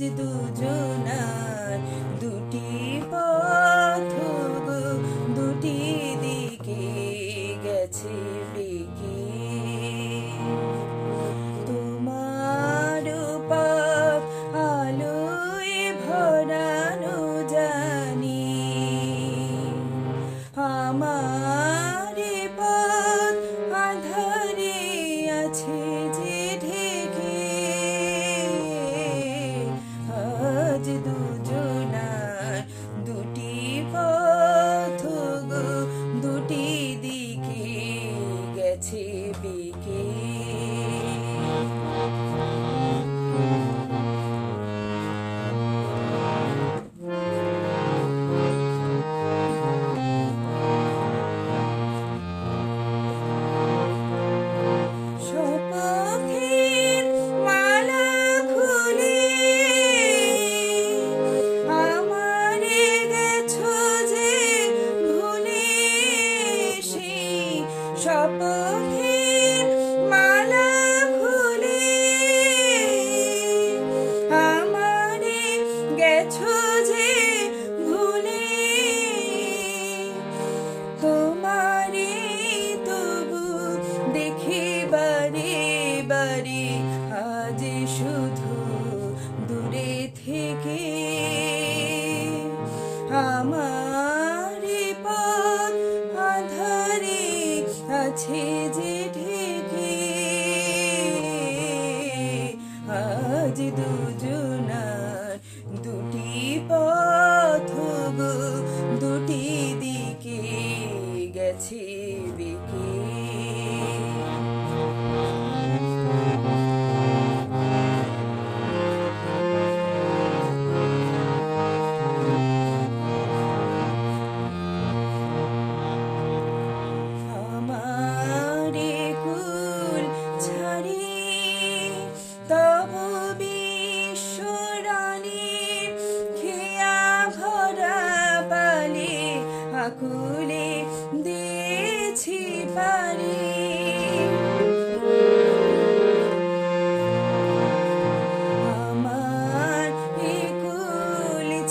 আজ দুজনার দুটি পথ দুটি দিকে গেছে বিকি did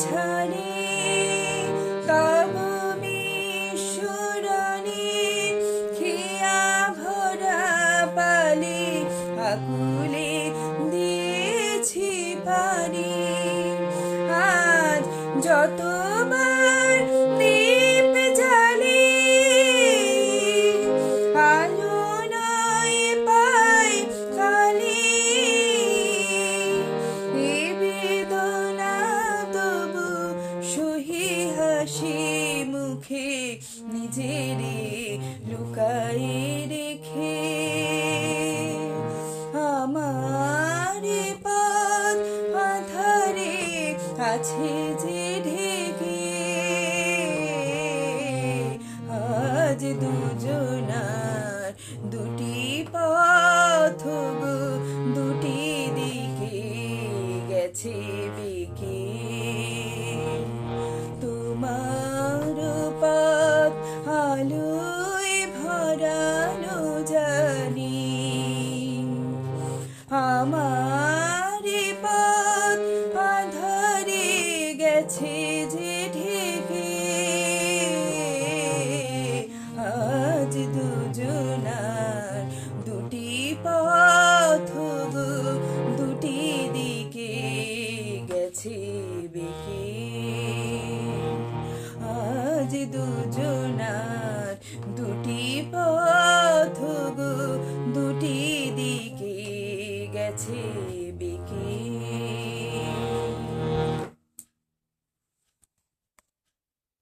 ঝরে তব বিশ্বরণে খেয়া ভরা পালে আকুলে তাই রেখে আমার পথ আধারে আছে যে ঢেকে। আজ দুজনার দুটি পথ Mm. tea.